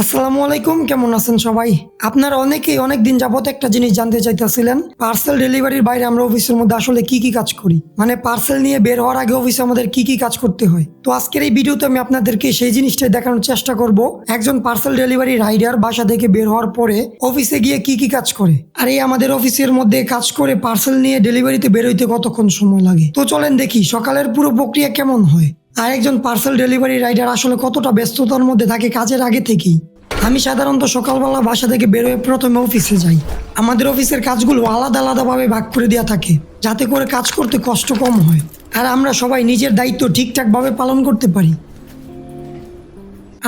আসসালামু আলাইকুম, কেমন আছেন সবাই? আপনারা অনেকেই অনেক দিন যাবত একটা জিনিস জানতে চাইতেছিলেন পার্সেল ডেলিভারির বাইরে আমরা অফিসের মধ্যে আসলে কি কি কাজ করি? মানে পার্সেল নিয়ে বের হওয়ার আগে অফিসে আমাদের কি কি কাজ করতে হয়? তো আজকের এই ভিডিওতে আমি আপনাদেরকে সেই জিনিসটাই দেখানোর চেষ্টা করব। একজন পার্সেল ডেলিভারি রাইডার বাসা থেকে বের হওয়ার পরে অফিসে গিয়ে কি কি কাজ করে? আর এই আমাদের অফিসের মধ্যে কাজ করে পার্সেল নিয়ে ডেলিভারিতে বেরোইতে কতক্ষণ সময় লাগে? তো চলেন দেখি, সকালের পুরো প্রক্রিয়া কেমন হয়? আর একজন পার্সেল ডেলিভারি রাইডার আসলে কতটা ব্যস্ততার মধ্যে থাকে কাজের আগে থেকেই? আমি সাধারণত সকালবেলা বাসা থেকে বেরোয় প্রথমে অফিসে যাই। আমাদের অফিসের কাজগুলো আলাদা আলাদাভাবে ভাগ করে দেওয়া থাকে, যাতে করে কাজ করতে কষ্ট কম হয়। আর আমরা সবাই নিজের দায়িত্ব ঠিকঠাকভাবে পালন করতে পারি।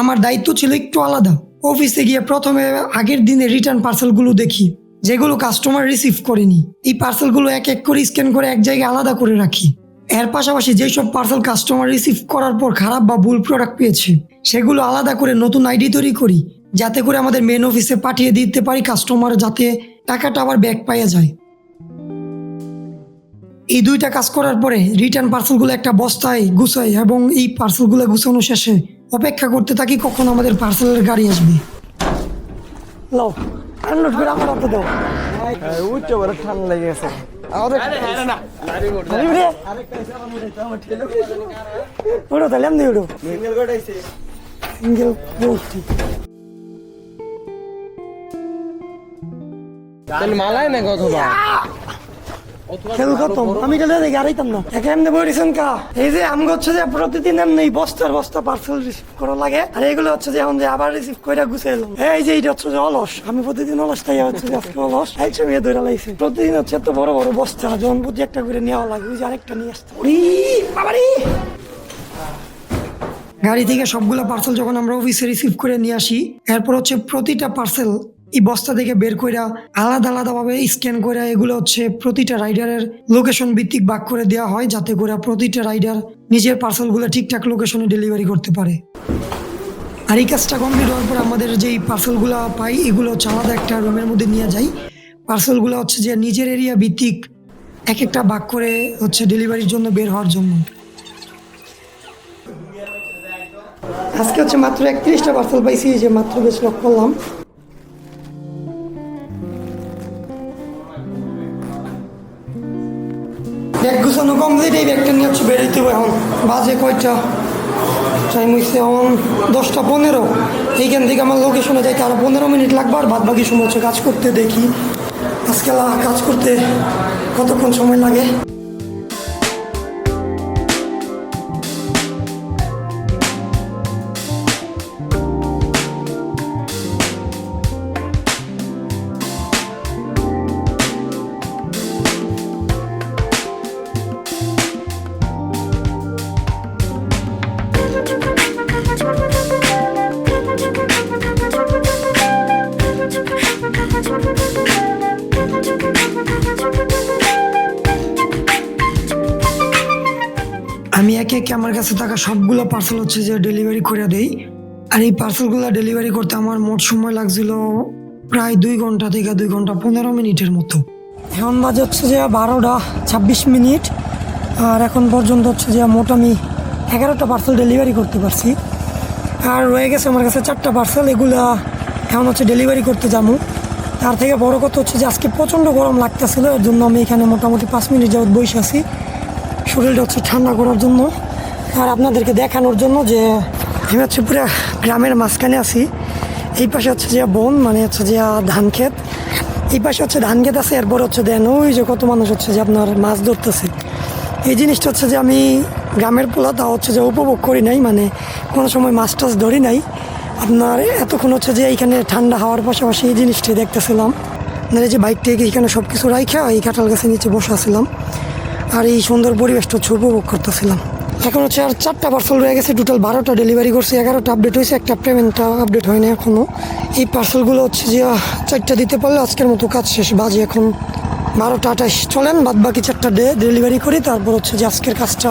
আমার দায়িত্ব ছিল একটু আলাদা। অফিসে গিয়ে প্রথমে আগের দিনে রিটার্ন পার্সেলগুলো দেখি, যেগুলো কাস্টমার রিসিভ করেনি। এই পার্সেলগুলো এক এক করে স্ক্যান করে এক জায়গায় আলাদা করে রাখি। এর পাশাপাশি যেসব পার্সেল কাস্টমার রিসিভ করার পর খারাপ বা ভুল প্রোডাক্ট পেয়েছে, সেগুলো আলাদা করে নতুন আইডি তৈরি করি যাতে করে আমাদের মেন অফিসে পাঠিয়ে দিতে পারি কাস্টমার যাতে টাকাটা আবার ব্যাক পাইয়া যায় এই দুইটা কাজ করার পরে রিটার্ন পার্সেলগুলো একটা বস্তায় গুছাই এবং এই পার্সেলগুলো গুছানো শেষে অপেক্ষা করতে থাকি কখন আমাদের পার্সেলের গাড়ি আসবে লও আনলোড করে আমার হাতে দাও ঠান্ডা লেগে গেছে তাহলে সিঙ্গেল তাহলে মালাই না কতবা খেল আমি গেলে দেখি না। একে এমনি বইছেন কা এই যে আম হচ্ছে যে প্রতিদিন এমনি বস্তার বস্তা পার্সেল রিসিভ করা লাগে আর এগুলো হচ্ছে যে এখন যে আবার রিসিভ করে গুছে এলাম এই যে এটা হচ্ছে যে অলস। আমি প্রতিদিন অলস তাই হচ্ছে যে আজকে অলস। এই ছবি ধরে লাইছে। প্রতিদিন হচ্ছে এত বড় বড় বস্তা একটা করে নেওয়া লাগে ওই যে আরেকটা নিয়ে আসতে। গাড়ি থেকে সবগুলো পার্সেল যখন আমরা অফিসে রিসিভ করে নিয়ে আসি এরপর হচ্ছে প্রতিটা পার্সেল এই বস্তা থেকে বের করে আলাদা আলাদা ভাবে স্ক্যান করে এগুলো হচ্ছে প্রতিটা রাইডারের লোকেশন ভিত্তিক ভাগ করে দেওয়া হয় যাতে করে প্রতিটা রাইডার নিজের পার্সেলগুলো ঠিকঠাক লোকেশনে ডেলিভারি করতে পারে। আর এই কাজটা কমপ্লিট হওয়ার পর আমাদের যেই পার্সেলগুলো পাই, এগুলো হচ্ছে আলাদা একটা রুমের মধ্যে নিয়ে যাই। পার্সেলগুলো হচ্ছে যে নিজের এরিয়া ভিত্তিক এক একটা ভাগ করে হচ্ছে ডেলিভারির জন্য বের হওয়ার জন্য। আজকে হচ্ছে মাত্র একত্রিশটা পার্সেল পাইছি যে মাত্র বেশ লক করলাম। গুছানো কমপ্লিট এই ব্যাগটা নিয়ে হচ্ছে বেরোইতে হবে এখন বাজে কয়টা? টাইম হয়েছে এখন দশটা পনেরো। এইখান থেকে আমার লোকেশনে যাইতে তারা পনেরো মিনিট লাগবে, আর বাদ বাকি সময় হচ্ছে কাজ করতে দেখি। আজকে কাজ করতে কতক্ষণ সময় লাগে? আমি একে একে আমার কাছে থাকা সবগুলো পার্সেল হচ্ছে যে ডেলিভারি করে দেই। আর এই পার্সেলগুলো ডেলিভারি করতে আমার মোট সময় লাগছিল প্রায় দুই ঘণ্টা থেকে দুই ঘণ্টা পনেরো মিনিটের মতো। এখন বাজে হচ্ছে যে বারোটা ছাব্বিশ মিনিট। আর এখন পর্যন্ত হচ্ছে যে মোট আমি এগারোটা পার্সেল ডেলিভারি করতে পারছি। আর রয়ে গেছে আমার কাছে চারটা পার্সেল এগুলা এখন হচ্ছে ডেলিভারি করতে যাব। তার থেকে বড় কথা হচ্ছে যে আজকে প্রচণ্ড গরম লাগতেছিল, এর জন্য আমি এখানে মোটামুটি পাঁচ মিনিট যাবত বসে আছি। শরীরটা হচ্ছে ঠান্ডা করার জন্য। আর আপনাদেরকে দেখানোর জন্য যে আমি হচ্ছে পুরো গ্রামের মাঝখানে আছি। এই পাশে হচ্ছে যে বন মানে হচ্ছে যে ধান ক্ষেত। এই পাশে হচ্ছে ধান ক্ষেত আছে, এরপর হচ্ছে দেন ওই যে কত মানুষ হচ্ছে যে আপনার মাছ ধরতেছে। এই জিনিসটা হচ্ছে যে আমি গ্রামের পোলা তা হচ্ছে যে উপভোগ করি নাই মানে কোনো সময় মাছ টাছ ধরি নাই। আপনার এতক্ষণ হচ্ছে যে এইখানে ঠান্ডা হওয়ার পাশাপাশি এই জিনিসটাই দেখতেছিলাম। আপনার এই যে বাইক থেকে এখানে সব কিছু রাইখা, এই কাঁঠাল গাছের নিচে বসে আর এই সুন্দর পরিবেশটা উপভোগ করতেছিলাম। এখন হচ্ছে আর চারটা পার্সেল রয়ে গেছে টোটাল বারোটা ডেলিভারি করছে, এগারোটা আপডেট হয়েছে, একটা পেমেন্টটা আপডেট হয়নি এখনও এই পার্সেলগুলো হচ্ছে যে চারটা দিতে পারলে আজকের মতো কাজ শেষ, বাজে এখন বারোটা আঠাশ। চলেন বাদ বাকি চারটা ডে ডেলিভারি করি, তারপর হচ্ছে যে আজকের কাজটা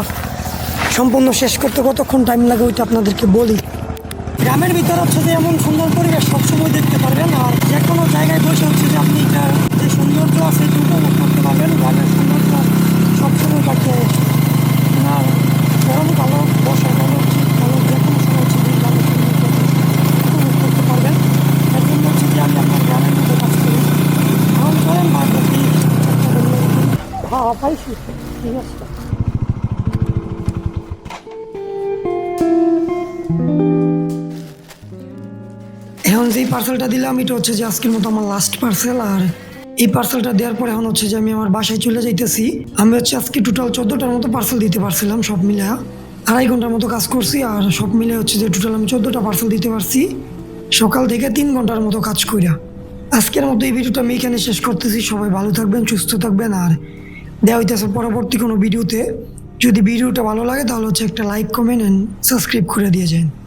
সম্পূর্ণ শেষ করতে কতক্ষণ টাইম লাগে ওইটা আপনাদেরকে বলি। গ্রামের ভিতর হচ্ছে যে এমন সুন্দর পরিবেশ সবসময় দেখতে পারবেন, আর যে কোনো জায়গায় বসে হচ্ছে যে আপনি এটার যে সৌন্দর্য আছে এটা উপভোগ করতে পারবেন গ্রামের সৌন্দর্য সবসময় কাটে আর গরমকালও বর্ষাকালও শীতকালও যে কোনো সময় হচ্ছে যে গ্রামের সৌন্দর্য উপভোগ করতে পারবেন আইসি ঠিক আছে এখন যেই পার্সেলটা দিলাম, এটা হচ্ছে যে আজকের মতো আমার লাস্ট পার্সেল আর এই পার্সেলটা দেওয়ার পরে এখন হচ্ছে যে আমি আমার বাসায় চলে যাইতেছি। আমি হচ্ছে আজকে টোটাল চোদ্দোটার মতো পার্সেল দিতে পারছিলাম, সব মিলে। আড়াই ঘণ্টার মতো কাজ করছি, আর সব মিলে হচ্ছে যে টোটাল আমি চোদ্দোটা পার্সেল দিতে পারছি। সকাল থেকে তিন ঘণ্টার মতো কাজ কইরা। আজকের মতো এই ভিডিওটা আমি এখানে শেষ করতেছি। সবাই ভালো থাকবেন, সুস্থ থাকবেন, আর দেওয়া হইতেছে পরবর্তী কোনো ভিডিওতে। যদি ভিডিওটা ভালো লাগে তাহলে হচ্ছে একটা লাইক কমেন্ট অ্যান্ড সাবস্ক্রাইব করে দিয়ে যান।